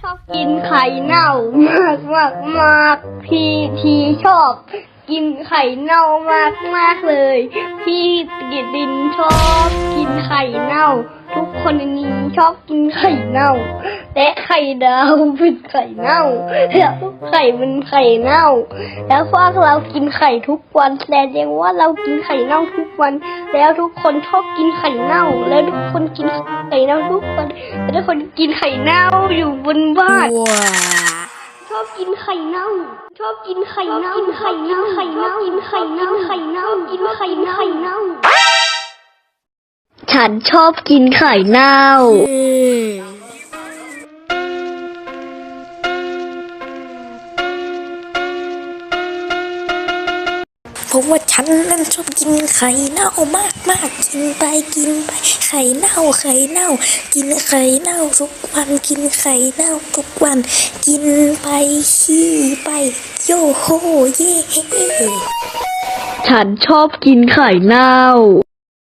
ชอบกินไข่เน่ามากมากมากพี่ทีชอบ กินไข่เน่ามากมากเลย พี่กิดินชอบกินไข่เน่าทุก คนในนี้ชอบกินไข่เน่า และไข่ดาวเป็นไข่เน่า แล้วทุกไข่เป็นไข่เน่า แล้วพวกเรากินไข่ทุกวันแสดงว่าเรากินไข่เน่าทุกวัน แล้วทุกคนชอบกินไข่เน่า แล้วทุกคนกินไข่เน่าทุกวันแล้วทุกคนกินไข่เน่าอยู่บนบ้านชอบกินไข่เน่า ชอบกินไข่เน่ากินไข่เน่าไข่เน่ากินไข่เน่าไข่เน่ากินไข่เน่าไข่เน่า ฉันชอบกินไข่เน่า เพราะว่าฉันนั้นชอบกินไข่เน่ามากมากกินไปกินไป ไข่เน่าไข่เน่า กินไข่เน่าทุกวันกินไข่เน่าทุกวัน กินไปขี้ไป โยโฮเย่ฉันชอบกินไข่เน่า